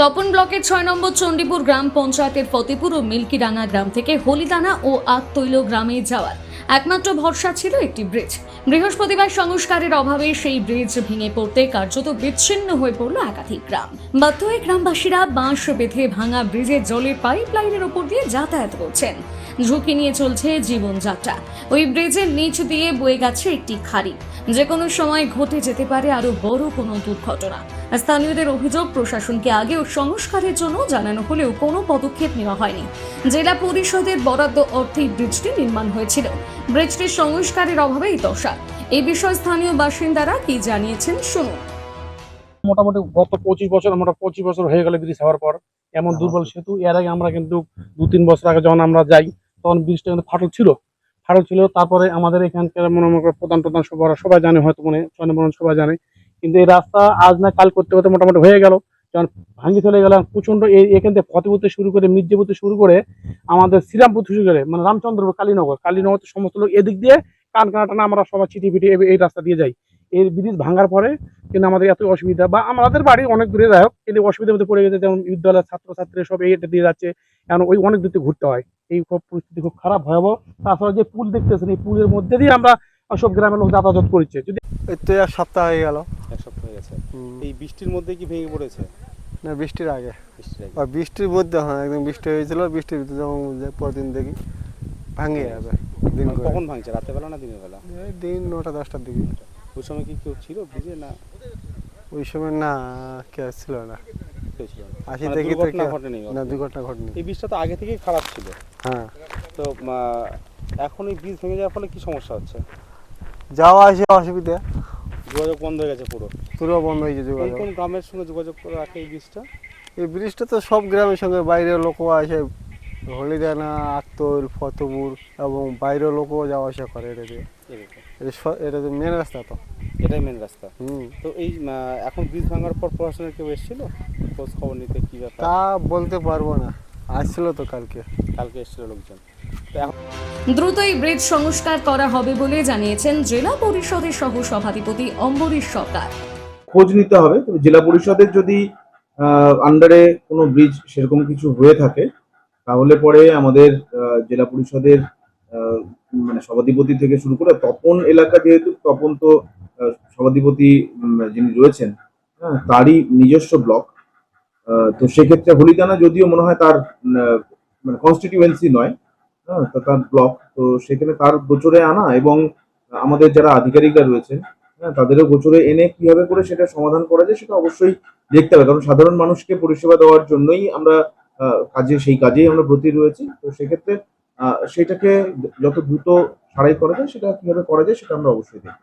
তপন ব্লকের ছয় নম্বর চণ্ডীপুর গ্রাম পঞ্চায়েতের ফতেপুর ও মিল্কিডাঙ্গা গ্রাম থেকে হলিদানা ও আত্মৈল গ্রামে যাওয়ার একমাত্র ভরসা ছিল একটি ব্রিজ। বৃহস্পতিবার সংস্কারের অভাবে সেই ব্রিজ ভেঙে পড়তে কার্যত বিচ্ছিন্ন হয়ে পড়ল একাধিক গ্রাম। বাধ্য হয়ে গ্রামবাসীরা বাঁশ বেঁধে ভাঙা ব্রিজের জলের পাইপ লাইনের ওপর দিয়ে যাতায়াত করছেন। ঝুঁকি নিয়ে চলছে জীবনযাত্রা। ওই ব্রিজের নিচ দিয়ে বয়ে গেছে একটি খাড়ি। যে কোনো সময় ঘটে যেতে পারে আরও বড় কোনো দুর্ঘটনা। স্থানীয়দের অভিযোগ, প্রশাসনকে আগেও সংস্কারের জন্য জানানো হলেও কোনো পদক্ষেপ নেওয়া হয়নি। জেলা পরিষদের বরাদ্দ অর্থে ব্রিজটি নির্মাণ হয়েছিল। ব্রিজটির সংস্কারের অভাবে এই দশা। এই বিষয়ে স্থানীয় বাসিন্দারা কি জানিয়েছেন, শুনুন। মোটামুটি গত পঁচিশ বছর আমরা পঁচিশ বছর হয়ে গেল ব্রিজ হওয়ার পর। এমন দুর্বল সেতু, এর আগে আমরা কিন্তু দু তিন বছর আগে যখন আমরা যাই তখন ব্রিজটা কিন্তু ফাটল ছিল। ফাটল ছিল, তারপরে আমাদের এখানকার মনে মনে প্রধান প্রধান সবার সবাই জানে হয়তো মনে চন্দ্রমোহন সবাই জানে। কিন্তু এই রাস্তা আজ না কাল করতে করতে মোটামুটি হয়ে গেল। যখন ভাঙ্গি চলে গেলাম প্রচণ্ড এই এখান থেকে ফতেপুর থেকে শুরু করে মির্জাপুর থেকে শুরু করে আমাদের শ্রীরামপুর শুরু করে মানে রামচন্দ্রপুর, কালীনগর কালীনগর সমস্ত লোক এদিক দিয়ে কান কানাটানা আমরা সবাই চিঠি ফিটি এই রাস্তা দিয়ে যাই। এই ব্রিজ ভাঙার পরে কিন্তু আমাদের এত অসুবিধা বা আমাদের বাড়ি অনেক দূরে যাই হোক, কিন্তু অসুবিধার মধ্যে পড়ে গেছে, যেমন বিদ্যালয়ের ছাত্রছাত্রী সব এইটা দিয়ে যাচ্ছে। এখন ওই অনেক দূর থেকে ঘুরতে হয়। এই সব পরিস্থিতি খুব খারাপ ভয়াবহ। তাছাড়া যে পুল দেখতেছেন এই পুলের মধ্যে দিয়ে আমরা সব গ্রামের লোক যাতায়াত করছে। যদি তো এক সপ্তাহ হয়ে গেল। এক সপ্তাহ হয়ে গেছে। এই বৃষ্টির মধ্যে কি ভেঙে পড়েছে? না বৃষ্টির আগে। বৃষ্টির আর বৃষ্টির মধ্যে হ্যাঁ একদম বৃষ্টি হয়েছিল। বৃষ্টির ভিতরে যখন পরদিন দেখি ভাঙে যাবে। দিন কখন ভাঙছে? রাতের বেলা না দিনের বেলা? দিন নটা দশটার দিকে। ওই সময় কি কেউ ছিল বুঝে না? ওই সময় না কে ছিল না। মানে দেখি তো দুর্ঘটনা ঘটেনি না দুর্ঘটনা ঘটেনি। এই বীজটা তো আগে থেকেই খারাপ ছিল। হ্যাঁ। তো এখন এই বীজ ভেঙে যাওয়ার ফলে কি সমস্যা হচ্ছে? যাওয়া আসে অসুবিধা। যোগাযোগ বন্ধ হয়ে গেছে পুরো। পুরো বন্ধ হয়েছে কোন যোগাযোগ। কোন গ্রামের সঙ্গে যোগাযোগ করে রাখে এই বীজটা এই ব্রিজটা তো সব গ্রামের সঙ্গে বাইরের লোকও আসে। হলিদানা আত্তর ফতপুর এবং বাইরের লোকও যাওয়া আসা করে এটা দিয়ে এটা মেন রাস্তা তো। এটাই মেন রাস্তা। হুম। তো এই এখন ব্রিজ ভাঙার পর প্রশাসনের কেউ এসেছিল? খোঁজ খবর নিতে কি ব্যাপার? তা বলতে পারব না। আসছিল তো কালকে। কালকে এসেছিল লোকজন। তো এখন দ্রুত এই ব্রিজ সংস্কার করা হবে বলে জানিয়েছেন জেলা পরিষদের সহ সভাধিপতি অম্বরীশ সরকার। খোঁজ নিতে হবে। তবে জেলা পরিষদের যদি আন্ডারে কোনো ব্রিজ সেরকম কিছু হয়ে থাকে তাহলে পরে আমাদের জেলা পরিষদের মানে সভাধিপতি থেকে শুরু করে তপন এলাকা যেহেতু তপন তো সভাধিপতি যিনি রয়েছেন হ্যাঁ তারই নিজস্ব ব্লক। তো সেক্ষেত্রে হলিদানা যদিও মনে হয় তার মানে কনস্টিটিউয়েন্সি নয় হ্যাঁ তার ব্লক। তো সেখানে তার গোচরে আনা এবং আমাদের যারা আধিকারিকরা রয়েছেন হ্যাঁ তাদেরও গোচরে এনে কীভাবে করে সেটা সমাধান করা যায় সেটা অবশ্যই দেখতে হবে। কারণ সাধারণ মানুষকে পরিষেবা দেওয়ার জন্যই আমরা কাজে, সেই কাজেই আমরা ব্রতী রয়েছি। তো সেক্ষেত্রে সেটাকে যত দ্রুত সারাই করা যায়, সেটা কীভাবে করা যায় সেটা আমরা অবশ্যই দেখব।